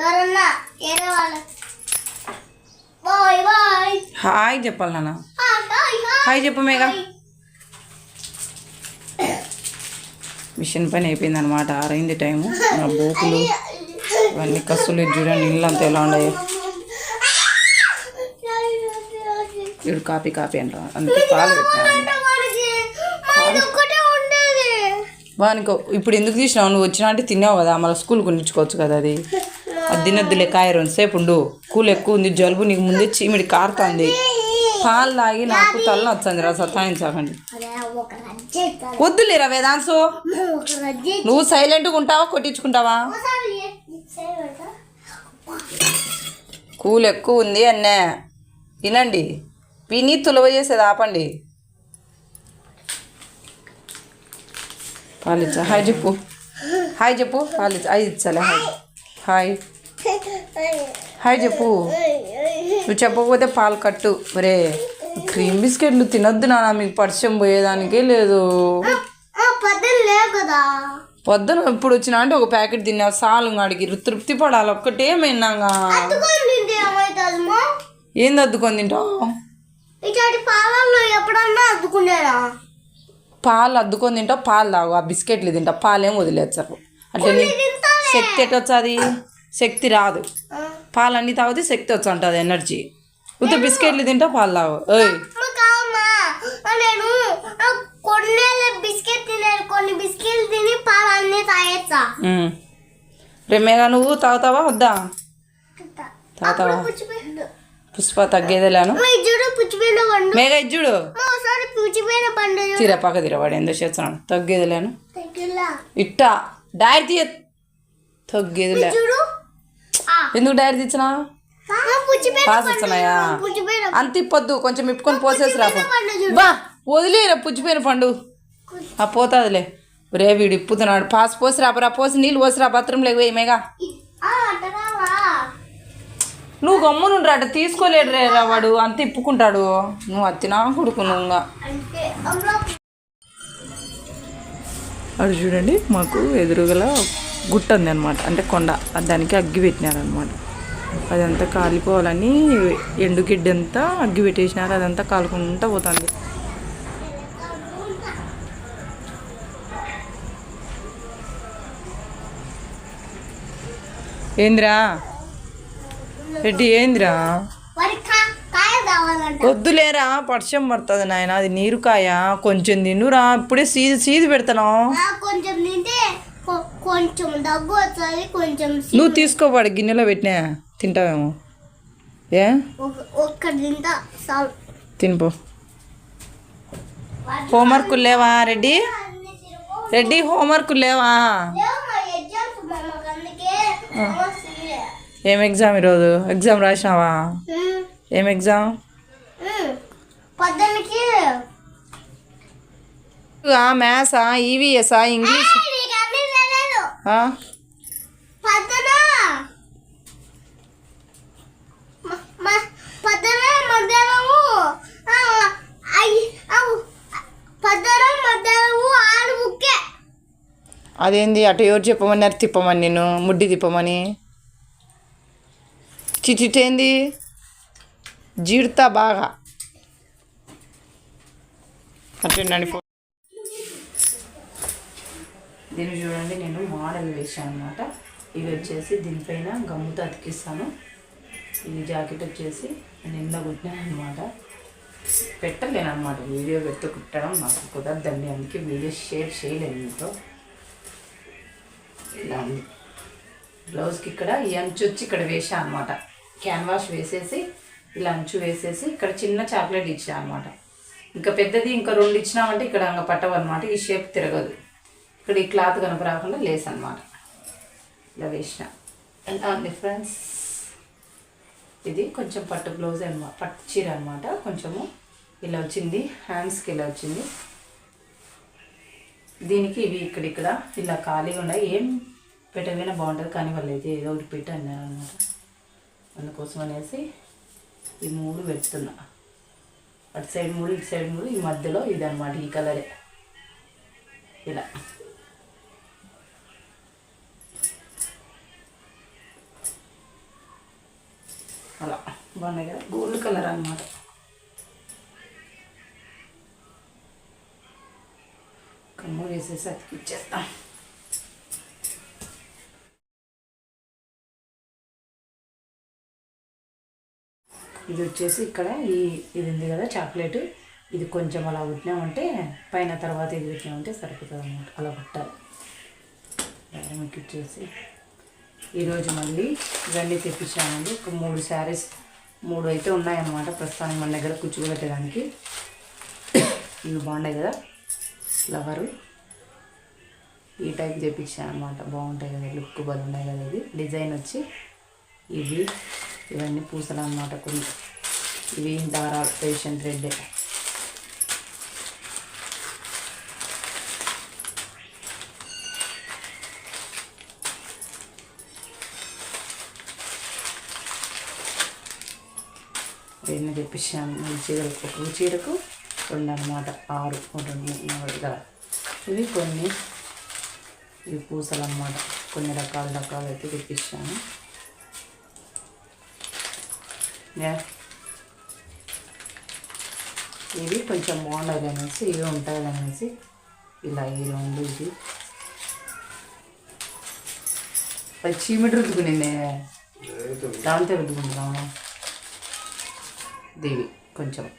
ఎవరన్నా వేరే వాళ్ళ. Bye bye. హాయ్ చెప్పాలి నాన్న. హాయ్. చెప్పు మేఘా. మిషన్ పని అయిపోయింది అనమాట ఆరైంది టైము. నా బోకులు ఇవన్నీ కసులు చూడండి ఇల్లు అంతా ఎలా ఉన్నాయో. ఇప్పుడు కాపీ కాపీ అంట. అందుకే పాలు ఉండేది. వానికి ఇప్పుడు ఎందుకు తీసినావు? నువ్వు వచ్చినా అంటే తిన్నావు కదా. మళ్ళీ స్కూల్ కొనిచ్చుకోవచ్చు కదా అది. అది కాయ రెండుసేపు ఉండు. కూలు ఎక్కువ ఉంది జలుబు నీకు ముందే చీమిడి కారుతుంది. పాలు తాగి నాకు తల వచ్చింది రా సతాయించకండి. అరే వద్దులేరా వేదాంశు? నువ్వు సైలెంట్గా ఉంటావా కొట్టించుకుంటావా? కూలు ఎక్కువ ఉంది అన్నే. వినండి విని తులవ చేసేది ఆపండి. పాలిచ్చా హాయ్ చెప్పు. హాయ్ చెప్పు. పాలిచ్చా హాయ్ ఇచ్చాలే హాయ్. హాయ్. హాయ్ చెప్పు. నువ్వు చెప్పకపోతే పాలు కట్టు. ఒరే క్రీమ్ బిస్కెట్లు తినొద్దు నాన్న మీకు పరిచయం పోయేదానికే లేదు. పొద్దున ఇప్పుడు వచ్చినా అంటే ఒక ప్యాకెట్ తిన్నావు సాలు అడిగి తృప్తి పడాలి. ఒక్కటే ఏమవుతుందమ్మా ఏంది అద్దుకొని తింటావు? పాలు అద్దుకొని తింటావు పాలు తాగు. ఆ బిస్కెట్లు తింటావు పాలేం వదిలేస్తారు అట్లా శక్తి ఎట్లా వచ్చాది శక్తి రాదు. పాలు అన్నీ తాగితే శక్తి వచ్చి ఉంటుంది ఎనర్జీ. ఉత్త బిస్కెట్లు తింటావు పాలు తాగు. కావమ్మా. నేను కొన్ని బిస్కెట్ కొన్ని బిస్కెట్లు తిని పాలు అన్ని తాగేస్తా. ఉమ్. రేమేగా నువ్వు తాగుతావా? వద్దా? తాగుతావా? పుష్ప తగ్గేదేలేను. మేఘ ఇజ్జుడు మా ఒకసారి పుచ్చిపోయిన పండు తీర పక్క తీరవాడు ఎందుకు చేస్తున్నాడు? తగ్గేదిలేను. ఇట్టా. డైరీ తీయ. తగ్గేదిలే. ఎందుకు డైరీ తెచ్చినా? పాస్ వచ్చినాయా అంత ఇప్పొద్దు కొంచెం ఇప్పుకొని పోసేసి రాపు బా వదిలేరా పుచ్చిపోయిన పండు? ఆ పోతాదిలే. రే వీడు ఇప్పుతున్నాడు. పాస్ పోసి రాపరా పోసి నీళ్ళు పోసి రా బాత్రూమ్ ఆ అంటరావా? నువ్వు గమ్మునుండ్రా అట తీసుకోలేడు రే రా వాడు. అంత ఇప్పుకుంటాడు. నువ్వు అత్తినా కొడుకు అటు చూడండి మాకు ఎదురుగల గుట్ట ఉంది అనమాట అంటే కొండ. దానికి అగ్గి పెట్టినారనమాట. అదంతా కాలిపోవాలని ఎండుగిడ్డి అంతా అగ్గి పెట్టేసినారు. అదంతా కాలుకుంటా పోతుంది. ఏందిరా? రెడ్డి ఏందిరా? వద్దులేరా పడిచం పడుతుంది నాయన. అది నీరుకాయ కొంచెం తిన్నురా. ఇప్పుడే సీజు సీజు పెడతాను. కొంచెం దగ్గు వస్తుంది కొంచెం నువ్వు తీసుకోవాడు గిన్నెలో పెట్టినా తింటావేమో. ఏ? ఒక- ఒక్కటి తింటా తినిపో. హోంవర్క్ లేవా రెడ్డి? రెడ్డి హోంవర్క్ లేవా. ఏం ఎగ్జామ్ ఈరోజు? ఎగ్జామ్ రాసినావా? ఏం ఎగ్జామ్ ఉమ్. పొద్దున్నకి మ్యాథ్సా ఈవీఎస్ఆ ఇంగ్లీష్ అదేంది? అటు ఎవరు చెప్పమన్నారు? తిప్పమని నేను. ముడ్డి తిప్పమని. చిచిటేంది జీడుతా బాగా. అట్లండి దీన్ని చూడండి నేను మోడల్ వేసాను అనమాట ఇవి వచ్చేసి దీనిపైన గమ్ముతో అతికిస్తాను. ఇది జాకెట్ వచ్చేసి నేను నిన్న కుట్టినాను అనమాట పెట్టలేను అనమాట వీడియో పెట్టి కుట్టడం నాకు కుదరదండి. అందుకే వీడియో షేర్ చేయలేను మీతో ఇలా ఉంది. బ్లౌజ్కి ఇక్కడ ఈ అంచు వచ్చి ఇక్కడ వేసా అనమాట క్యాన్వాష్ వేసేసి ఇలా అంచు వేసేసి ఇక్కడ చిన్న చాక్లెట్ ఇచ్చా అనమాట ఇంకా పెద్దది ఇంకా రెండు ఇచ్చినామంటే ఇక్కడ అంగ పట్టవు అనమాట ఈ షేప్ తిరగదు. ఇక్కడ ఈ క్లాత్ కనుక రాకుండా లేస్ అనమాట ఇలా వేసిన. ఎలా ఉంది ఫ్రెండ్స్ ఇది కొంచెం పట్టు బ్లౌజ్ అనమాట పట్టు చీర అనమాట కొంచెము ఇలా వచ్చింది. హ్యాండ్స్కి ఇలా వచ్చింది. దీనికి ఇవి ఇక్కడ ఇక్కడ ఇలా ఖాళీగా ఉన్నాయి. ఏం పెట్టకపోయినా బాగుంటుంది. కానీ వాళ్ళు అయితే ఏదో ఒకటి పెట్టి అన్నారు అనమాట అందుకోసం అనేసి ఈ మూడు పెడుతున్నా. అటు సైడ్ మూడు ఇటు సైడ్ మూడు. ఈ మధ్యలో ఇది అనమాట ఈ కలరే. ఇలా. అలా బాగున్నాయి కదా? గోల్డ్ కలర్ అన్నమాట. కమ్ము వేసేసి అతికిచ్చేస్తాం ఇది వచ్చేసి ఇక్కడ ఈ ఇది ఉంది కదా చాక్లెట్. ఇది కొంచెం అలా కుట్టినామంటే పైన తర్వాత ఇది కుట్టినామంటే సరిపోతుంది అనమాట అలా కుట్టాలి మీకు ఇచ్చేసి ఈరోజు మళ్ళీ ఇవన్నీ తెప్పించామండి ఒక మూడు శారీస్ మూడు అయితే ఉన్నాయన్నమాట ప్రస్తుతానికి మన దగ్గర కూర్చోబెట్టడానికి. ఇవి బాగున్నాయి కదా ఫ్లవరు ఈ టైప్ తెప్పించాను అనమాట బాగుంటాయి కదా లుక్ బలు ఉన్నాయి కదా ఇది డిజైన్ వచ్చి ఇవి ఇవన్నీ పూసలు అన్నమాట కొన్ని. ఇవి దారాలు పేషెంట్ థ్రెడ్. రెండు తెప్పించాను మూడు చీరలు ఒక చీరకు రెండు అనమాట ఆరు రెండు కదా ఇవి కొన్ని ఇవి పూసలు అన్నమాట కొన్ని రకాల రకాలు అయితే తెప్పించాను. ఇవి కొంచెం బాగుండాలి అనేసి ఇవి ఉంటాయి అనేసి ఇలా ఈ రెండు ఇది. అది చీమిడి రుద్దుకునింది దాంతో రుద్దుకుంటున్నాము దీవి కొంచెం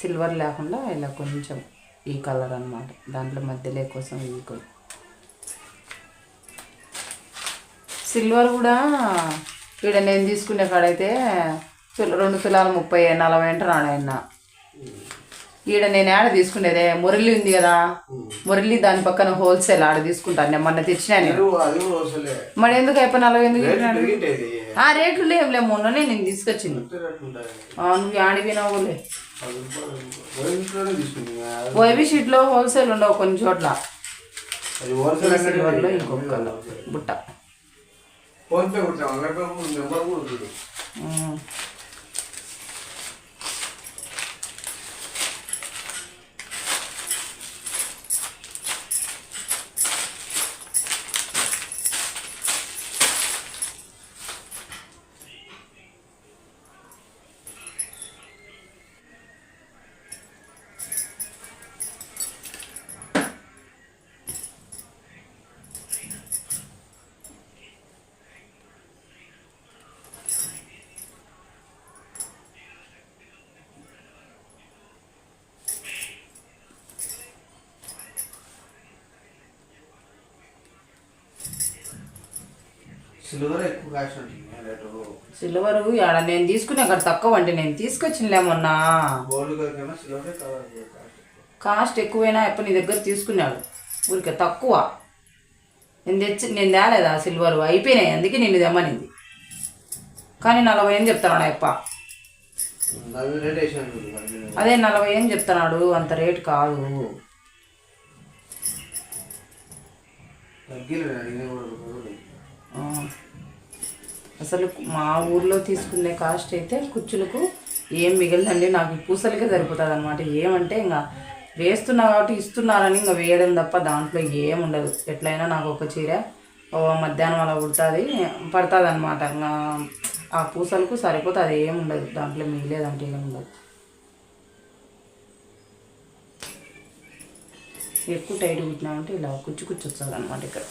సిల్వర్ లేకుండా ఇలా కొంచెం ఈ కలర్ అన్నమాట. దాంట్లో మధ్యలో కోసం కొన్ని సిల్వర్ కూడా ఇక్కడ నేను తీసుకునే కాడైతే రెండు తులాలు ముప్పై నలభై అంటున్నాడు ఆయన. ఈడ నేను ఆడ తీసుకునేదే? మురళి ఉంది కదా. మురళి దాని పక్కన హోల్సేల్ ఆడ తీసుకుంటాను. నేను మొన్న తెచ్చినా నేను. ఎరువు అది కూడా వస్తలే మరి ఎందుకు అయిపోయి నలభై ఎందుకు ఆ రేట్లు లేవులే మొన్ననే నేను తీసుకొచ్చింది. నువ్వు ఆడిపోయినావులే ఓఎబి షీట్లో హోల్సేల్ ఉండవు కొన్ని చోట్ల. బుట్ట. ఫోన్ పే కొట్టాం నెంబర్ నెంబర్ కూడా సిల్వర్ ఎక్కువ కాస్ట్ ఉంటుంది రేటు సిల్వర్ ఆడ నేను తీసుకునే అక్కడ తక్కువ అంటే నేను తీసుకొచ్చినలే మొన్న. గోల్డ్ కన్నా సిల్వరే కలర్ కాస్ట్ ఎక్కువైనా ఎప్పుడు నీ దగ్గర తీసుకున్నాడు? ఊరికే తక్కువ. నేను తెచ్చి నేను తేలేదా సిల్వర్? అయిపోయినాయి అందుకే నేను తెమ్మనింది. కానీ నలభై ఏం చెప్తాడు అప్ప. అదే నలభై ఏం చెప్తున్నాడు? అంత రేట్ కాదు. అడిగిన. అసలు మా ఊర్లో తీసుకునే కాస్ట్ అయితే కుచ్చులకు ఏం మిగిలిందండి నాకు పూసలకే సరిపోతుంది అనమాట ఏమంటే ఇంకా వేస్తున్నా కాబట్టి ఇస్తున్నారని ఇంకా వేయడం తప్ప దాంట్లో ఏం ఉండదు. ఎట్లయినా నాకు ఒక చీర ఓ మధ్యాహ్నం అలా ఉడుతుంది పడుతుంది అనమాట ఇంకా ఆ పూసలకు సరిపోతుంది ఏం ఉండదు. దాంట్లో మిగిలేదంటే ఏం ఉండదు. ఎక్కువ టైట్ కుట్టినామంటే ఇలా కుచ్చు కుచ్చు వస్తుంది అనమాట ఇక్కడ.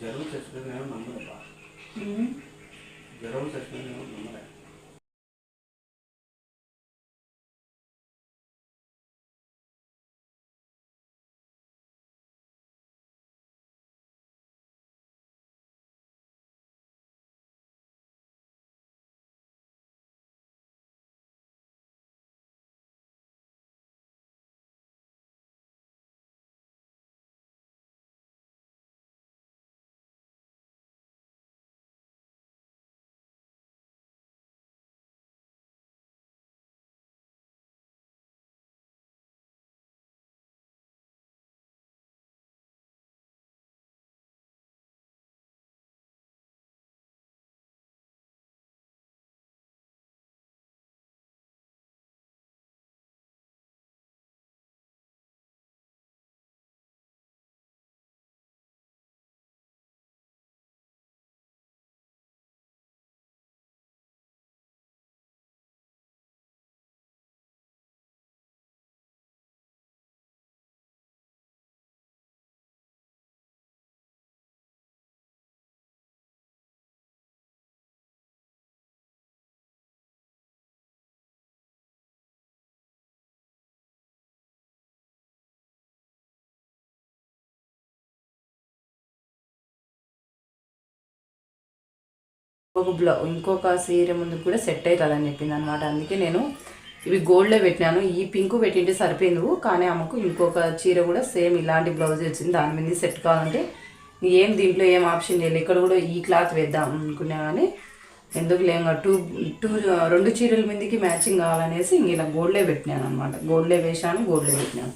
జరువు చచ్చిపోయింది ఏమో నమ్మలేదా జరువు చచ్చిపోయింది ఏమో ఇంకొక ఒక బ్లౌ ఇంకొక సీర ముందుకు కూడా సెట్ అవుతుందని చెప్పింది అనమాట అందుకే నేను ఇవి గోల్డ్లో పెట్టినాను. ఈ పింక్ పెట్టింటే సరిపోయింది కానీ ఆమెకు ఇంకొక చీర కూడా సేమ్ ఇలాంటి బ్లౌజ్ వచ్చింది. దాని మీద సెట్ కావాలంటే ఏం దీంట్లో ఏం ఆప్షన్ లేదు. ఇక్కడ కూడా ఈ క్లాత్ వేద్దాం అనుకున్నా కానీ ఎందుకు లేక టూ టూ రెండు చీరల మీదకి మ్యాచింగ్ కావాలనేసి ఇంక ఇలా గోల్డ్లే పెట్టినాను అనమాట గోల్డ్లే వేసాను గోల్డ్లే పెట్టినాను.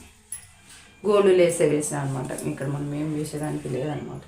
గోల్డ్ లేసే వేసాను అనమాట ఇక్కడ మనం ఏం వేసేదానికి లేదనమాట